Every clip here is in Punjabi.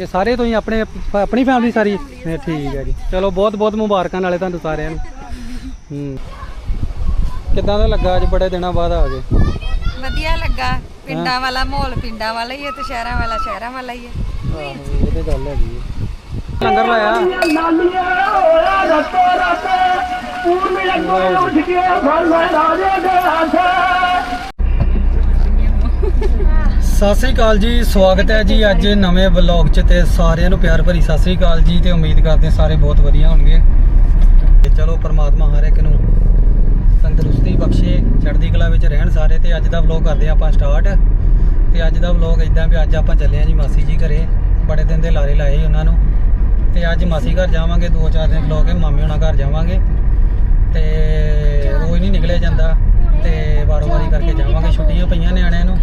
ਇਹ ਸਾਰੇ ਤੁਸੀਂ ਆਪਣੇ ਆਪਣੀ ਫੈਮਿਲੀ ਸਾਰੀ? ਠੀਕ ਹੈ ਜੀ। ਚਲੋ ਬਹੁਤ ਬਹੁਤ ਮੁਬਾਰਕਾਂ ਨਾਲੇ ਤੁਹਾਨੂੰ ਸਾਰਿਆਂ ਨੂੰ। ਹੂੰ। ਕਿੱਦਾਂ ਦਾ ਲੱਗਾ ਅੱਜ ਬੜੇ ਦਿਨਾਂ ਬਾਅਦ ਆ ਗਏ? ਵਧੀਆ ਲੱਗਾ। ਪਿੰਡਾਂ ਵਾਲਾ ਮਾਹੌਲ ਪਿੰਡਾਂ ਵਾਲਾ ਹੀ ਹੈ ਤੇ ਸ਼ਹਿਰਾਂ ਵਾਲਾ ਸ਼ਹਿਰਾਂ ਵਾਲਾ ਹੀ ਹੈ। ਆਹੋ ਇਹ ਤੇ ਗੱਲ ਹੈਗੀ ਹੈ। ਲੰਗਰ ਲਾਇਆ? ਸਤਿ ਸ੍ਰੀ ਅਕਾਲ ਜੀ, ਸਵਾਗਤ ਹੈ ਜੀ ਅੱਜ ਨਵੇਂ ਵਲੌਗ 'ਚ ਤੇ ਸਾਰਿਆਂ ਨੂੰ ਪਿਆਰ ਭਰੀ ਸਤਿ ਸ੍ਰੀ ਅਕਾਲ ਜੀ ਤੇ ਉਮੀਦ ਕਰਦੇ ਸਾਰੇ ਬਹੁਤ ਵਧੀਆ ਹੋਣਗੇ। ਤੇ ਚਲੋ ਪਰਮਾਤਮਾ ਹਰ ਇੱਕ ਨੂੰ ਤੰਦਰੁਸਤੀ ਬਖਸ਼ੇ, ਚੜ੍ਹਦੀ ਕਲਾ ਵਿੱਚ ਰਹਿਣ ਸਾਰੇ ਤੇ ਅੱਜ ਦਾ ਵਲੌਗ ਕਰਦੇ ਹਾਂ ਆਪਾਂ ਸਟਾਰਟ। ਤੇ ਅੱਜ ਦਾ ਵਲੌਗ ਇਦਾਂ ਵੀ ਅੱਜ ਆਪਾਂ ਚੱਲੇ ਹਾਂ ਜੀ ਮਾਸੀ ਜੀ ਘਰੇ, ਬੜੇ ਦਿਨ ਦੇ ਲਾਰੇ ਲਾਏ ਉਹਨਾਂ ਨੂੰ। ਤੇ ਅੱਜ ਮਾਸੀ ਘਰ ਜਾਵਾਂਗੇ, ਦੋ ਚਾਰ ਦਿਨ ਵਲੌਗ ਹੈ, ਮਾਮੇ ਉਹਨਾਂ ਘਰ ਜਾਵਾਂਗੇ। ਤੇ ਰੋਜ਼ ਨਹੀਂ ਨਿਕਲਿਆ ਜਾਂਦਾ, ਤੇ ਵਾਰੋ ਵਾਰੀ ਕਰਕੇ ਜਾਵਾਂਗੇ, ਛੁੱਟੀਆਂ ਪਈਆਂ ਨਿਆਣਿਆਂ ਨੂੰ।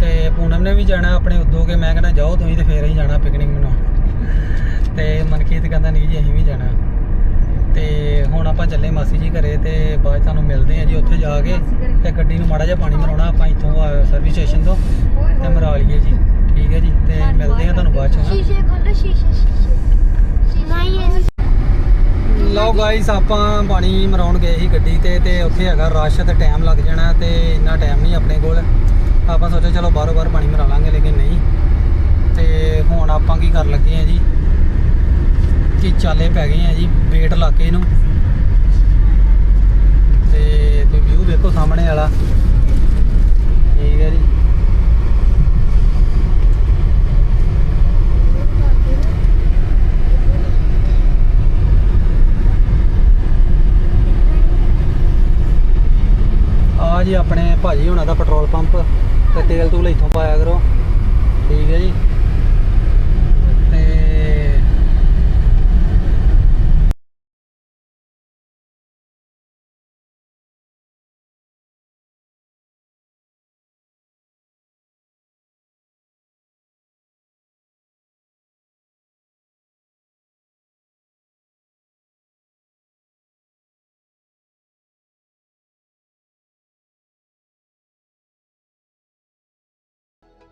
ਤੇ ਪੂਨਮ ਨੇ ਵੀ ਜਾਣਾ ਆਪਣੇ ਉਦੋਂ ਕੇ ਮੈਂ ਕਹਿੰਦਾ ਜਾਓ ਤੁਸੀਂ ਤੇ ਫੇਰ ਹੀ ਜਾਣਾ ਪਿਕਨਿਕ ਮਨਾਉਣ। ਤੇ ਮਨਕੀਤ ਕਹਿੰਦਾ ਨਹੀਂ ਜੀ ਅਸੀਂ ਵੀ ਜਾਣਾ। ਤੇ ਹੁਣ ਆਪਾਂ ਚੱਲੇ ਮਾਸੀ ਜੀ ਘਰੇ ਤੇ ਬਾਅਦ ਤੁਹਾਨੂੰ ਮਿਲਦੇ ਆ ਜੀ ਉੱਥੇ ਜਾ ਕੇ ਤੇ ਗੱਡੀ ਨੂੰ ਮਾੜਾ ਜਿਹਾ ਪਾਣੀ ਮਰਾਉਣਾ ਆਪਾਂ ਇੱਥੋਂ ਸਰਵਿਸ ਸਟੇਸ਼ਨ ਤੋਂ ਤੇ ਮਰਾ ਲਈਏ ਜੀ। ਠੀਕ ਹੈ ਜੀ ਤੇ ਮਿਲਦੇ ਆ ਤੁਹਾਨੂੰ ਬਾਅਦ ਚ ਸ਼ੀਸ਼ੇ ਖੋਲੋ ਸ਼ੀਸ਼ੇ ਸ਼ੀਸ਼ੇ ਲਓ ਗਾਇਸ ਆਪਾਂ ਪਾਣੀ ਮਰਾਉਣ ਗਏ ਸੀ ਗੱਡੀ ਤੇ ਤੇ ਉੱਥੇ ਹੈਗਾ ਰਸ਼ ਤੇ ਟਾਈਮ ਲੱਗ ਜਾਣਾ ਤੇ ਇੰਨਾ ਟਾਈਮ ਨਹੀਂ ਆਪਣੇ ਕੋਲ। ਆਪਾਂ ਸੋਚਿਆ ਚਲੋ ਬਾਹਰੋਂ ਬਾਹਰ ਪਾਣੀ ਮਰਾ ਲਾਂਗੇ, ਲੇਕਿਨ ਨਹੀਂ। ਤੇ ਹੁਣ ਆਪਾਂ ਕੀ ਕਰਨ ਲੱਗੇ ਆ ਜੀ? ਕਿ ਚਾਲੇ ਪੈ ਗਏ ਆ ਜੀ ਵੇਟ ਇਲਾਕੇ ਨੂੰ ਤੇ ਤੁਸੀਂ ਵਿਊ ਦੇਖੋ ਸਾਹਮਣੇ ਵਾਲਾ। ਠੀਕ ਹੈ ਜੀ। ਆ ਜੀ ਆਪਣੇ ਭਾਜੀ ਹੋਣਾ ਦਾ ਪੈਟਰੋਲ ਪੰਪ। ਤੇਲ ਤੂਲ ਇੱਥੋਂ ਪਾਇਆ ਕਰੋ। ਠੀਕ ਹੈ ਜੀ।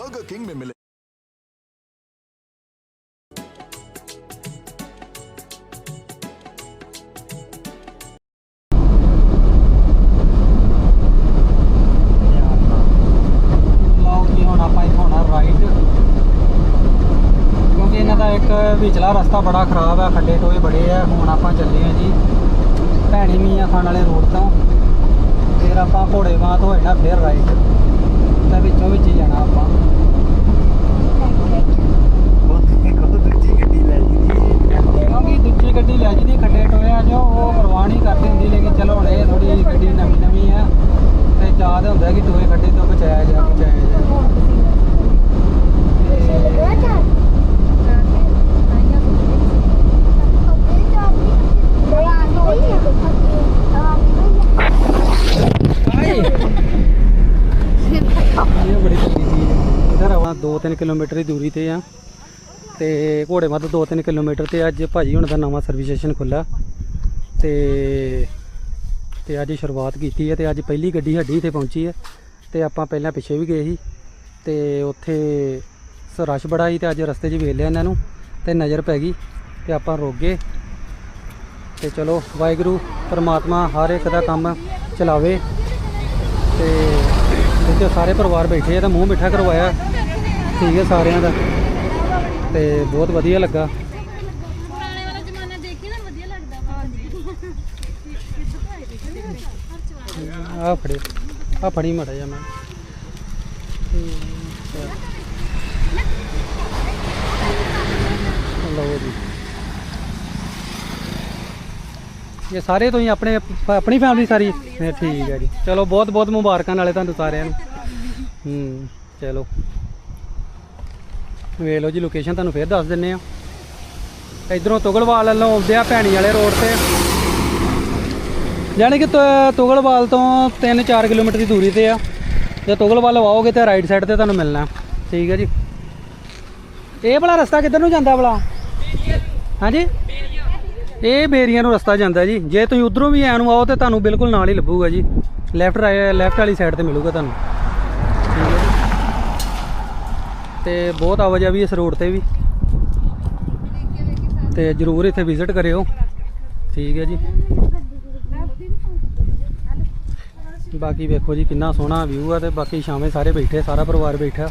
बर्गर किंग में मिले ਲਓ ਜੀ ਹੁਣ ਆਪਾਂ ਇੱਥੋਂ ਹੋਣਾ ਰਾਈਟ ਕਿਉਂਕਿ ਇਹਨਾਂ ਦਾ ਇੱਕ ਵਿਚਲਾ ਰਸਤਾ ਬੜਾ ਖਰਾਬ ਹੈ ਖੱਡੇ ਟੋਏ ਬੜੇ ਆ ਹੁਣ ਆਪਾਂ ਚੱਲੇ ਆ ਜੀ ਭੈਣੀ ਮੀਆਂ ਖਾਨ ਵਾਲੇ ਰੋਡ ਤੋਂ ਫਿਰ ਆਪਾਂ ਘੋੜੇ ਬਾਹ ਤੋਂ ਹੋਣਾ ਫਿਰ ਰਾਈਟ 2-3 ਕਿਲੋਮੀਟਰ ਦੀ ਦੂਰੀ ਤੇ ਆ। ਤੇ ਘੋੜੇ ਮੱਧ 2-3 ਕਿਲੋਮੀਟਰ ਤੇ ਅੱਜ ਭਾਜੀ ਹੁਣ ਦਾ ਨਵਾਂ ਸਰਵਿਸ ਸਟੇਸ਼ਨ ਖੁੱਲਾ ਤੇ ਤੇ ਅੱਜ ਸ਼ੁਰੂਆਤ ਕੀਤੀ ਹੈ ਤੇ ਅੱਜ ਪਹਿਲੀ ਗੱਡੀ ਸਾਡੀ ਇੱਥੇ ਪਹੁੰਚੀ ਹੈ ਤੇ ਆਪਾਂ ਪਹਿਲਾਂ ਪਿੱਛੇ ਵੀ ਗਏ ਸੀ। ਤੇ ਉੱਥੇ ਰਸ਼ ਬੜਾ ਸੀ ਤੇ ਅੱਜ ਰਸਤੇ 'ਚ ਵੇਖ ਲਿਆ ਇਹਨਾਂ ਨੂੰ ਤੇ ਨਜ਼ਰ ਪੈ ਗਈ ਤੇ ਆਪਾਂ ਰੁਕ ਗਏ। ਤੇ ਚਲੋ ਵਾਹਿਗੁਰੂ, ਪਰਮਾਤਮਾ ਹਰ ਇੱਕ ਦਾ ਕੰਮ ਚਲਾਵੇ। ਤੇ ਇੱਥੇ ਸਾਰੇ ਪਰਿਵਾਰ ਬੈਠੇ ਆ ਤਾਂ ਮੂੰਹ ਮਿੱਠਾ ਕਰਵਾਇਆ। ਠੀਕ ਹੈ ਸਾਰਿਆਂ ਦਾ। ਤੇ ਬਹੁਤ ਵਧੀਆ ਲੱਗਾ। ਪੁਰਾਣੇ ਵਾਲਾ ਜ਼ਮਾਨਾ ਦੇਖੀ ਨਾ ਵਧੀਆ ਲੱਗਦਾ। ਆ ਫੜੇ। ਆ ਫੜੀ ਮੜਾ ਜਾ ਮੈਂ। ਲਓ ਜੀ। ਇਹ ਸਾਰੇ ਤੁਸੀਂ ਆਪਣੇ ਆਪਣੀ ਫੈਮਿਲੀ ਸਾਰੀ। ਠੀਕ ਹੈ ਜੀ। ਚਲੋ ਬਹੁਤ ਬਹੁਤ ਮੁਬਾਰਕਾਂ ਨਾਲੇ ਤੁਹਾਨੂੰ ਸਾਰਿਆਂ ਨੂੰ। ਹੂੰ ਚਲੋ। ਵੇਖ ਲਓ ਜੀ ਲੋਕੇਸ਼ਨ ਤੁਹਾਨੂੰ ਫੇਰ ਦੱਸ ਦਿੰਨੇ ਆ। ਇਧਰੋਂ ਤੁਗਲਵਾਲ ਵੱਲੋਂ ਆਉਂਦੇ ਆ ਭੈਣੀ ਵਾਲੇ ਰੋਡ ਤੇ। ਯਾਨੀ ਕਿ ਤੁਗਲਵਾਲ ਤੋਂ 3-4 ਕਿਲੋਮੀਟਰ ਦੀ ਦੂਰੀ ਤੇ ਆ। ਜੇ ਤੁਗਲਵਾਲ ਆਓਗੇ ਤੇ ਰਾਈਟ ਸਾਈਡ ਤੇ ਤੁਹਾਨੂੰ ਮਿਲਣਾ। ਠੀਕ ਹੈ ਜੀ। ਇਹ ਭਲਾ ਰਸਤਾ ਕਿੱਧਰ ਨੂੰ ਜਾਂਦਾ ਭਲਾ? ਹਾਂਜੀ? ਇਹ ਬੇਰੀਆਂ ਨੂੰ ਰਸਤਾ ਜਾਂਦਾ ਜੀ। ਜੇ ਤੁਸੀਂ ਉਧਰੋਂ ਵੀ ਐ ਨੂੰ ਆਓ ਤੇ ਤੁਹਾਨੂੰ ਬਿਲਕੁਲ ਨਾਲ ਹੀ ਲੱਭੂਗਾ ਜੀ। ਲੈਫਟ ਲੈਫਟ ਵਾਲੀ ਸਾਈਡ ਤੇ ਮਿਲੂਗਾ ਤੁਹਾਨੂੰ ਠੀਕ ਹੈ ਜੀ ਤੇ ਬਹੁਤ ਆਵਾਜਾਈ ਵੀ ਇਸ ਰੋਡ ਤੇ ਵੀ। ਤੇ ਜਰੂਰ ਇੱਥੇ ਵਿਜ਼ਿਟ ਕਰਿਓ। ਠੀਕ ਹੈ ਜੀ। ਬਾਕੀ ਵੇਖੋ ਜੀ ਕਿੰਨਾ ਸੋਹਣਾ ਵਿਊ ਆ ਤੇ ਬਾਕੀ ਸ਼ਾਮੇ ਸਾਰੇ ਬੈਠੇ ਸਾਰਾ ਪਰਿਵਾਰ ਬੈਠਾ।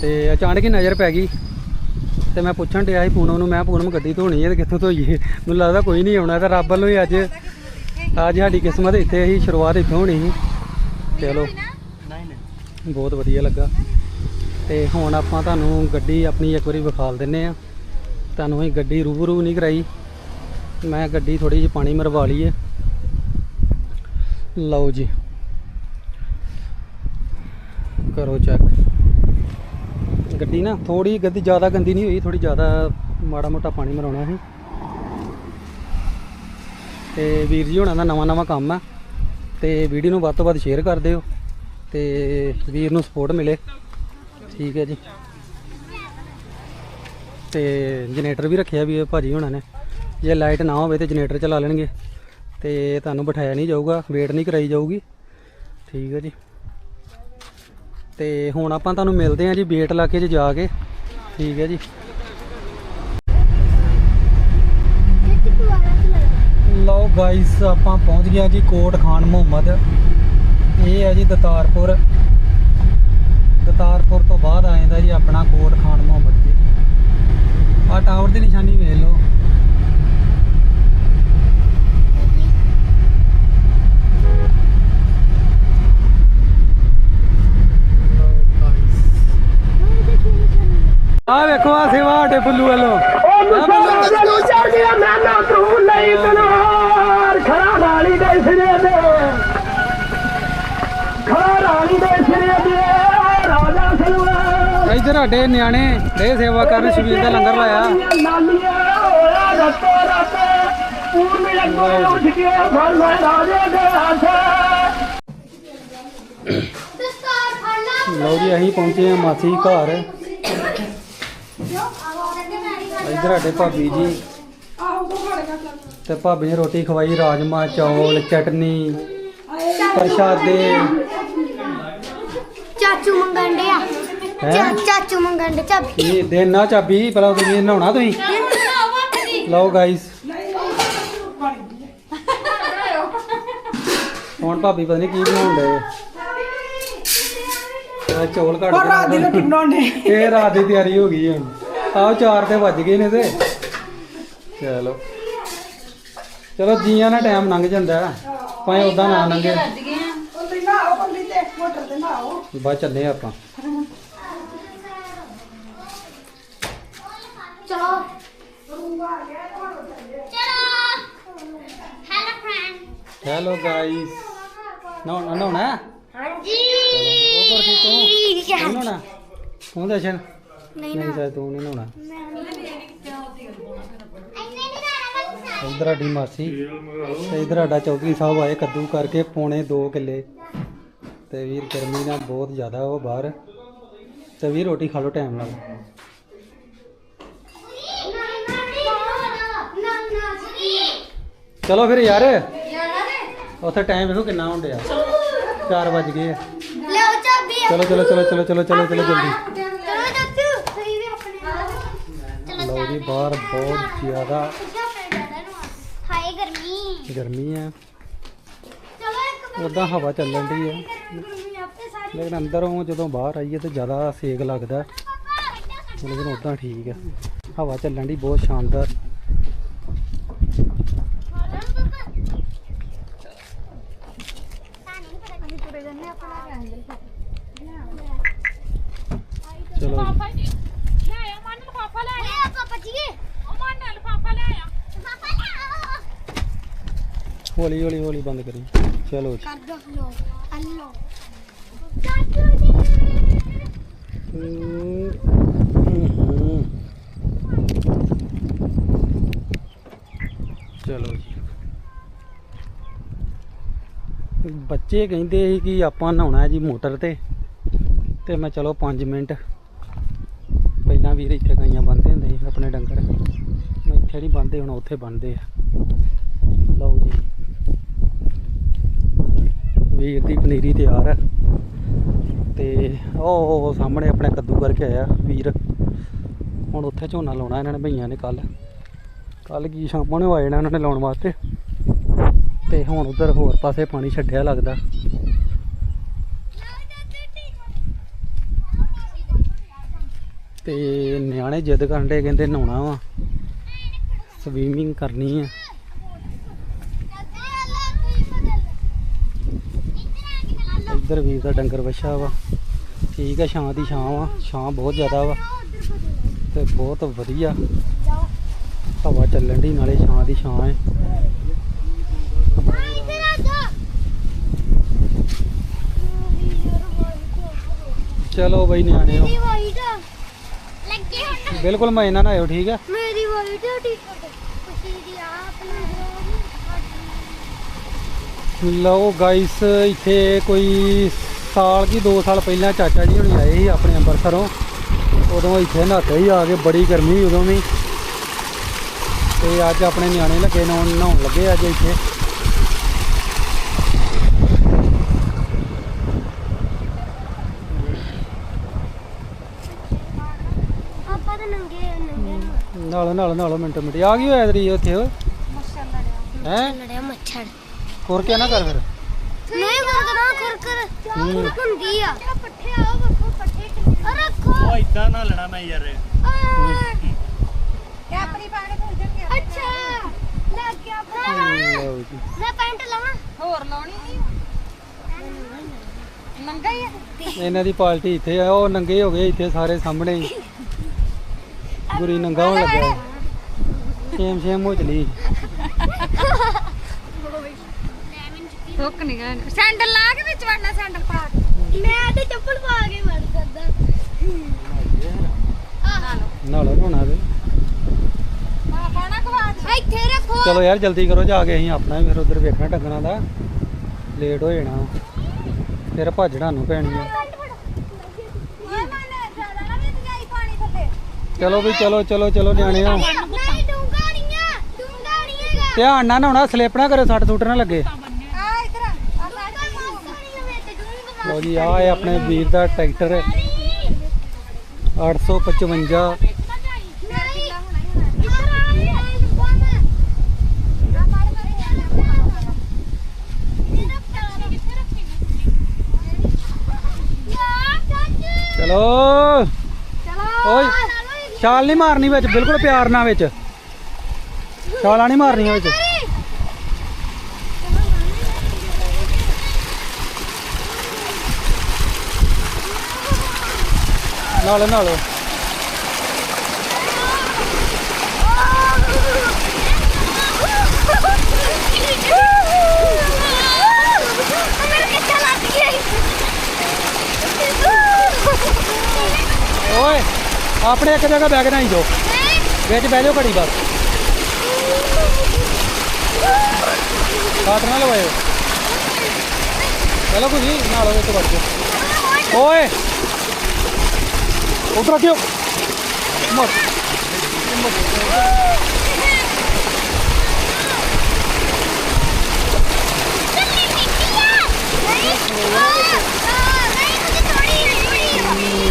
ਤੇ ਅਚਾਨਕ ਹੀ ਨਜ਼ਰ ਪੈ ਗਈ। ਤੇ ਮੈਂ ਪੁੱਛਣ ਡਿਆ ਸੀ ਪੂਨਮ ਨੂੰ ਮੈਂ ਪੂਨਮ ਗੱਡੀ ਧੋਣੀ ਹੈ ਤੇ ਕਿੱਥੋਂ ਧੋਈਏ? ਮੈਨੂੰ ਲੱਗਦਾ ਕੋਈ ਨਹੀਂ ਆਉਣਾ ਤੇ ਰੱਬ ਵੱਲੋਂ ਹੀ ਅੱਜ ਅੱਜ ਸਾਡੀ ਕਿਸਮਤ ਇੱਥੇ ਹੀ ਸ਼ੁਰੂਆਤ ਇੱਥੋਂ ਹੋਣੀ ਸੀ। ਚਲੋ। ਬਹੁਤ ਵਧੀਆ ਲੱਗਾ। ਤੇ ਹੁਣ ਆਪਾਂ ਤੁਹਾਨੂੰ ਗੱਡੀ ਆਪਣੀ ਇੱਕ ਵਾਰੀ ਵਿਖਾਲ ਦਿੰਨੇ ਆ। ਤੁਹਾਨੂੰ ਅਸੀਂ ਗੱਡੀ ਰੂਬਰੂ ਨਹੀਂ ਕਰਾਈ। ਮੈਂ ਗੱਡੀ ਥੋੜੀ ਜਿਹੀ ਪਾਣੀ ਮਰਵਾ ਲਈ ਹੈ ਲਓ ਜੀ। ਕਰੋ ਚੈੱਕ ਗੱਡੀ ਨਾ ਥੋੜੀ ਗੱਦੀ, ਜ਼ਿਆਦਾ ਗੰਦੀ ਨਹੀਂ ਹੋਈ ਥੋੜੀ ਜ਼ਿਆਦਾ ਮਾੜਾ ਮੋਟਾ ਪਾਣੀ ਮਰਾਉਣਾ ਸੀ ਤੇ ਵੀਰ ਜੀ ਹੋਣਾ ਦਾ ਨਵਾਂ ਨਵਾਂ ਕੰਮ ਆ। ਤੇ ਵੀਡੀਓ ਨੂੰ ਵੱਧ ਤੋਂ ਵੱਧ ਸ਼ੇਅਰ ਕਰ ਦਿਓ। ਤੇ ਵੀਰ ਨੂੰ ਸਪੋਰਟ ਮਿਲੇ। ਠੀਕ ਹੈ ਜੀ। ਤੇ ਜਨਰੇਟਰ ਵੀ ਰੱਖਿਆ ਵੀ ਇਹ ਭਾਜੀ ਹੋਣਾ ਨੇ। ਜੇ ਲਾਈਟ ਨਾ ਹੋਵੇ ਤੇ ਜਨਰੇਟਰ ਚਲਾ ਲੈਣਗੇ। ਤੇ ਤੁਹਾਨੂੰ ਬਿਠਾਇਆ ਨਹੀਂ ਜਾਊਗਾ, ਵੇਟ ਨਹੀਂ ਕਰਾਈ ਜਾਊਗੀ। ਠੀਕ ਹੈ ਜੀ। ਤੇ ਹੁਣ ਆਪਾਂ ਤੁਹਾਨੂੰ ਮਿਲਦੇ ਹਾਂ ਜੀ ਵੇਟ ਇਲਾਕੇ 'ਚ ਜਾ ਕੇ। ਠੀਕ ਹੈ ਜੀ। ਲਓ ਗਾਇਸ ਆਪਾਂ ਪਹੁੰਚ ਗਏ ਜੀ ਕੋਟ ਖਾਨ ਮੁਹੰਮਦ। ਇਹ ਹੈ ਜੀ ਦਤਾਰਪੁਰ। ਦਤਾਰਪੁਰ ਤੋਂ ਬਾਅਦ ਆ ਜਾਂਦਾ ਜੀ ਆਪਣਾ ਕੋਟ ਖਾਨ ਮੁਹੰਮਦ ਜੀ। ਆਹ ਟਾਵਰ ਦੀ ਨਿਸ਼ਾਨੀ ਵੇਖ ਲਓ। ਆਹ ਵੇਖੋ ਆ ਸੇਵਾ ਸਾਡੇ ਫੁੱਲੂ ਵੱਲੋਂ। ਆਹ ਫੁੱਲੂ। ਇੱਧਰ ਸਾਡੇ ਨਿਆਣੇ ਦੇ ਸੇਵਾ ਕਰਨ ਸ਼ਬੀਲ ਦਾ ਲੰਗਰ ਲਾਇਆ। ਲਓ ਜੀ, ਅਸੀਂ ਪਹੁੰਚੇ ਹਾਂ ਮਾਸੀ ਘਰ। ਇੱਧਰ ਸਾਡੇ ਭਾਬੀ ਜੀ। ਤੇ ਭਾਬੀ ਨੇ ਰੋਟੀ ਖਵਾਈ, ਰਾਜਮਾ, ਚੌਲ, ਚਟਨੀ, ਪ੍ਰਸ਼ਾਦੇ। ਚਾਚੂ ਮੰਗਣ ਡਿਆ। ਹੈਂ? ਚਾਚੂ ਮੰਗਣ ਡੇ ਚਾਬੀ। ਇਹ ਦੇਣਾ ਚਾਬੀ? ਪਹਿਲਾਂ ਤੁਸੀਂ ਨਹਾਉਣਾ ਤੁਸੀਂ? ਲਓ ਗਾਇਸ ਹੁਣ ਭਾਬੀ ਪਤਾ ਨਹੀਂ ਕੀ ਬਣਾਉਣ ਡਏ ਆ। ਚੌਲ ਘੱਟ ਰਾਤ ਦੀ ਰੋਟੀ ਬਣਾਉਣੇ ਇਹ ਰਾਤ ਦੀ ਤਿਆਰੀ ਹੋ ਗਈ ਹੁਣ। ਆਹ 4 ਤੇ ਵੱਜ ਗਏ ਨੇ ਤੇ। ਚਲੋ। ਚਲੋ ਜੀਆਂ ਨਾਲ ਟਾਈਮ ਲੰਘ ਜਾਂਦਾ। ਭਾਵੇਂ ਉਦਾਂ ਨਾ ਲੰਘੇ। ਬਾਅਦ ਚੱਲੇ ਆਪਾਂ ਚਲੋ ਚਲੋ ਹੈਲੋ ਫਰੈਂਡ ਹੈਲੋ ਗਾਇਸ ਨਹਾਉਣਾ ਨਹਾਉਣਾ ਹਾਂਜੀ ਉਹ ਕਰਕੇ ਤੂੰ ਤੂੰ ਨਹਾਉਣਾ ਤੂੰ ਦਸ਼ਨ ਨਹੀਂ ਨਹੀਂ ਸਰ ਤੂੰ ਨਹੀਂ ਨਹਾਉਣਾ ਨਹੀਂ ਇਧਰ ਸਾਡੀ ਮਾਸੀ ਤੇ ਇਧਰ ਸਾਡਾ ਚੌਧਰੀ ਸਾਹਿਬ ਆਏ ਕੱਦੂ ਕਰਕੇ ਪੌਣੇ 2 ਕਿੱਲੇ ਤੇ ਵੀਰ ਗਰਮੀ ਨਾਲ ਬਹੁਤ ਜ਼ਿਆਦਾ ਉਹ ਬਾਹਰ ਤੇ ਵੀਰ ਰੋਟੀ ਖਾ ਲਓ ਟਾਈਮ ਨਾਲ ਚਲੋ ਫਿਰ ਯਾਰ ਉੱਥੇ ਟਾਈਮ ਵੇਖੋ ਕਿੰਨਾ ਹੋਣ ਡਿਆ? 4 ਵੱਜ ਗਏ ਆ। ਲਓ ਚਾਬੀ ਚਲੋ ਚਲੋ ਚਲੋ ਚਲੋ ਚਲੋ ਚਲੋ ਚਲੋ ਜਲਦੀ। ਚਲੋ ਦੱਸੂ ਸਹੀ ਵੀ ਆਪਣੇ ਚਲੋ ਲਓ ਜੀ ਬਾਹਰ ਬਹੁਤ ਜ਼ਿਆਦਾ ਹਾਏ ਗਰਮੀ। ਗਰਮੀ ਚਲੋ ਇੱਕ ਉਦਾਂ ਹਵਾ ਚੱਲਣ ਦੀ ਹੈ ਲੇਕਿਨ ਅੰਦਰੋਂ ਜਦੋਂ ਬਾਹਰ ਆਈਏ ਤੇ ਜ਼ਿਆਦਾ ਸੇਕ ਲੱਗਦਾ। ਲੇਕਿਨ ਉਦਾਂ ਠੀਕ ਹੈ ਹਵਾ ਚੱਲਣ ਦੀ ਬਹੁਤ ਸ਼ਾਨਦਾਰ ਅਸੀਂ ਤੁਰੇ ਜੰਨੇ ਆਪਣਾ ਰੈਂਗਲ ਚਲੋ ਜੀ। ਪਾਪਾ ਜੀ ਹੌਲੀ ਹੌਲੀ ਹੌਲੀ ਬੰਦ ਕਰੀ। ਚਲੋ ਜੀ। ਕਰ ਦੋ ਲੋ ਹਮ। ਚਲੋ ਜੀ। ਬੱਚੇ ਕਹਿੰਦੇ ਸੀ ਕਿ ਆਪਾਂ ਨਹਾਉਣਾ ਜੀ ਮੋਟਰ ਤੇ। ਤੇ ਮੈਂ ਚਲੋ 5 ਮਿੰਟ। ਪਹਿਲਾਂ ਵੀਰ ਇੱਥੇ ਗਾਈਆਂ ਬੰਨਦੇ ਹੁੰਦੇ ਸੀ ਆਪਣੇ ਡੰਗਰ। ਇੱਥੇ ਨਹੀਂ ਬੰਨਦੇ ਹੁਣ ਉੱਥੇ ਬੰਨਦੇ ਆ। ਲਓ ਜੀ। ਵੀਰ ਦੀ ਪਨੀਰੀ ਤਿਆਰ ਹੈ ਤੇ ਉਹ ਸਾਹਮਣੇ ਆਪਣੇ ਕੱਦੂ ਕਰਕੇ ਆਇਆ ਵੀਰ। ਹੁਣ ਉੱਥੇ ਝੋਨਾ ਲਾਉਣਾ ਇਹਨਾਂ ਨੇ ਭਈਆਂ ਨੇ ਕੱਲ ਕੱਲ ਕੀ ਸ਼ਾਮਾਂ ਨੂੰ ਆਏ ਜਾਣਾ ਇਹਨਾਂ ਨੇ ਲਾਉਣ ਵਾਸਤੇ। ਤੇ ਹੁਣ ਉਧਰ ਹੋਰ ਪਾਸੇ ਪਾਣੀ ਛੱਡਿਆ ਲੱਗਦਾ। ਤੇ ਨਿਆਣੇ ਜਿੱਦ ਕਰਨ ਦੇ ਕਹਿੰਦੇ ਨਹਾਉਣਾ ਵਾ। ਸਵੀਮਿੰਗ ਕਰਨੀ ਆ। ਇੱਧਰ ਵੀਰ ਦਾ ਡੰਗਰ ਵੱਛਾ ਵਾ। ਠੀਕ ਆ, ਛਾਂ ਦੀ ਛਾਂ ਵਾ। ਛਾਂ ਬਹੁਤ ਜ਼ਿਆਦਾ ਵਾ ਤੇ ਬਹੁਤ ਵਧੀਆ। ਹਵਾ ਚੱਲਣ ਦੀ ਨਾਲੇ ਛਾਂ ਦੀ ਛਾਂ ਹੈ ਚਲੋ ਬਈ ਨਿਆਣੇ ਹੋ। ਬਿਲਕੁਲ ਮੈਂ ਇਹਨਾਂ ਨਾਲ ਆਇਓ, ਠੀਕ ਹੈ ਮੇਰੀ ਵਾਈਟ ਟੀ-ਸ਼ਰਟ ਖੁਸ਼ੀ ਦੀ ਆਪ ਲਓ ਗਾਇਸ ਇੱਥੇ ਕੋਈ ਸਾਲ ਕੀ 2 ਸਾਲ ਪਹਿਲਾਂ ਚਾਚਾ ਜੀ ਹੁਣੀ ਆਏ ਸੀ ਆਪਣੇ ਅੰਮ੍ਰਿਤਸਰੋਂ ਉਦੋਂ ਇੱਥੇ ਨਹਾਤੇ ਹੀ ਆ ਕੇ ਬੜੀ ਗਰਮੀ ਉਦੋਂ ਵੀ। ਤੇ ਅੱਜ ਆਪਣੇ ਨਿਆਣੇ ਲੱਗੇ ਨਹਾਉਣ ਲੱਗੇ ਅੱਜ ਇੱਥੇ। ਨਾਲੋਂ ਨਾਲੋਂ ਨਾਲੋਂ ਮਿੰਟੋ ਮਿੰਟ। ਆ ਗਈ ਹੋਇਆ ਤੇਰੀ ਉੱਥੇ ਹੈ? ਲੜਿਆ ਮੱਛਰ। ਹੋਰ ਕਿਆ ਨਾ ਕਰ ਫਿਰ। ਨਹੀਂ ਕਰਕਣਾ ਕਰਕਰ ਹੂੰ। ਹੁੰਦੀ ਆ। ਪੱਠੇ ਆਓ ਵੇਖੋ ਪੱਠੇ ਕਿੰਨੇ ਰੱਖੋ। ਉਹ ਇਦਾਂ ਨਾ ਲੈਣਾ ਮੈਂ ਯਾਰ। ਕੈਪਰੀ ਪਾਣੇ ਭੁੱਲ ਜਾਣਗੇ ਅੱਛਾ। ਲੱਗ ਗਿਆ ਮੈਂ ਪੈਂਟ ਲਵਾਂ। ਹੋਰ ਲਾਉਣੀ ਨਹੀਂ। ਨੰਗਾ ਹੀ ਇਹਨਾਂ ਦੀ ਪਾਰਟੀ ਇੱਥੇ ਆ ਉਹ ਨੰਗੇ ਹੋ ਗਏ ਇੱਥੇ ਸਾਰੇ ਸਾਹਮਣੇ ਹੀ। ਗੁਰੀ ਨੰਗਾ ਹੋਣ ਲੱਗਾ ਸ਼ੇਮ ਸ਼ੇਮ ਹੋ ਚਲੀ। ਹੁੱਕ ਨਹੀਂ ਗਏ ਸੈਂਡਲ ਲਾ ਕੇ ਵਿੱਚ ਵੜਨਾ ਸੈਂਡਲ ਪਾ ਕੇ। ਮੈਂ ਤੇ ਚੱਪਲ ਪਾ ਕੇ ਵੜ ਕਰਦਾ ਨਾਲੋਂ ਨਹਾਉਣਾ ਤੇ। ਇੱਥੇ ਰੱਖੋ। ਚਲੋ ਯਾਰ ਜਲਦੀ ਕਰੋ ਜਾ ਕੇ ਅਸੀਂ ਆਪਣਾ ਵੀ ਫਿਰ ਉਧਰ ਵੇਖਣਾ ਟੱਗਣਾ ਦਾ। ਲੇਟ ਹੋ ਜਾਣਾ। ਫਿਰ ਭੱਜਣਾ ਨੂੰ ਪੈਣੀ ਆ। ਚਲੋ ਵੀ ਚਲੋ ਚਲੋ ਚਲੋ ਨਿਆਣਿਓ ਨਹੀਂ ਡੂੰਗਾ ਨਹੀਂ ਆ ਧਿਆਨ ਨਾਲ ਨਹਾਉਣਾ ਸਲਿੱਪ ਨਾ ਕਰੇ ਸੱਟ ਸੁੱਟ ਨਾ ਲੱਗੇ ਆ ਇਧਰ ਆ ਸਾਡੇ ਡੂੰਗਾ ਲਓ ਜੀ, ਆਹ ਹੈ ਆਪਣੇ ਵੀਰ ਦਾ ਟਰੈਕਟਰ। 855 ਚਲੋ। ਓਏ, ਛਾਲ ਨਹੀਂ ਮਾਰਨੀ ਵਿੱਚ, ਬਿਲਕੁਲ ਪਿਆਰ ਨਾਲ ਵਿੱਚ। ਛਾਲਾਂ ਨਹੀਂ ਮਾਰਨੀਆਂ ਵਿੱਚ। ਨਾਲ ਨਾਲ। ਓਏ, ਆਪਣੇ ਇੱਕ ਜਗ੍ਹਾ ਬੈਗ ਨਹੀਂ ਜੋ ਵਿੱਚ ਬਹਿ ਜਾਓ ਘੜੀ ਬਸ। ਕਾਟ ਨਾ ਲਵਾਇਓ। ਚਲੋ ਕੁਝ ਨਾਲ ਵਿੱਚ ਵੜ ਜਾਓ ਓਏ ਉਧਰ ਰੱਖਿਓ ਮਤ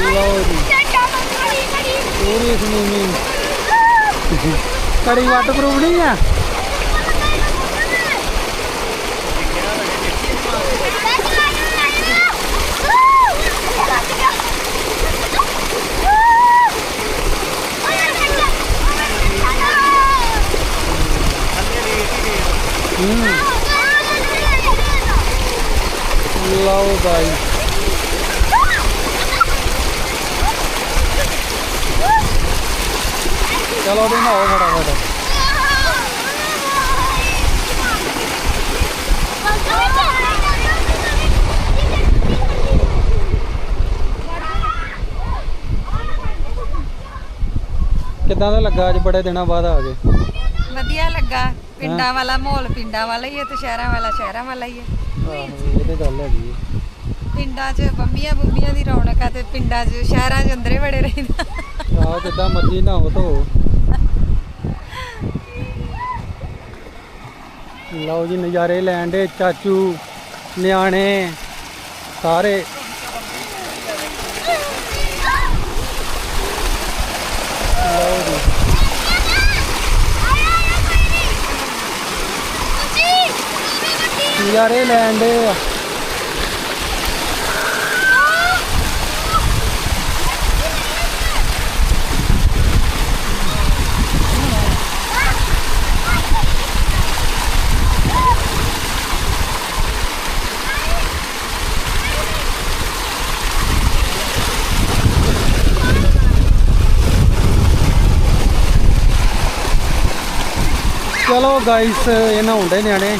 ਲਓ ਜੀ ਪੂਰੀ ਸਨੀਮੀ ਕੜੀ ਵਾਟ ਪ੍ਰੂਫ ਨਹੀਂ ਆ ਹੂੰ ਲਓ ਬਾਈ ਚਲੋ ਦੇ ਨਾਓ ਫਟਾਫਟ ਕਿੱਦਾਂ ਦਾ ਲੱਗਾ ਅੱਜ ਬੜੇ ਦਿਨਾਂ ਬਾਅਦ ਆ ਗਏ? ਵਧੀਆ ਲੱਗਾ। ਪਿੰਡਾਂ ਵਾਲਾ ਮਾਹੌਲ, ਪਿੰਡਾਂ ਵਾਲਾ ਹੀ ਹੈ ਤੇ ਸ਼ਹਿਰਾਂ ਵਾਲਾ ਸ਼ਹਿਰਾਂ ਵਾਲਾ ਹੀ ਹੈ। ਇਹ ਤੇ ਗੱਲ ਹੈਗੀ ਹੈ। ਪਿੰਡਾਂ 'ਚ ਬੰਬੀਆਂ ਬੁੰਬੀਆਂ ਦੀ ਰੌਣਕ ਆ ਤੇ ਪਿੰਡਾਂ 'ਚ ਸ਼ਹਿਰਾਂ 'ਚ ਅੰਦਰੇ ਬੜੇ ਰਹਿੰਦਾ। ਆਹ, ਜਿੱਦਾਂ ਮਰਜ਼ੀ ਨਹਾਓ ਧੋ ਲਓ ਜੀ ਨਜ਼ਾਰੇ ਲੈਣ ਦੇ ਚਾਚੂ, ਨਿਆਣੇ, ਸਾਰੇ ਲਓ ਜੀ ਨਜ਼ਾਰੇ ਲੈਣ ਦੇ ਆ ਚਲੋ ਗਾਇਸ ਇਹ ਨਹਾਉਂਦੇ ਨਿਆਣੇ।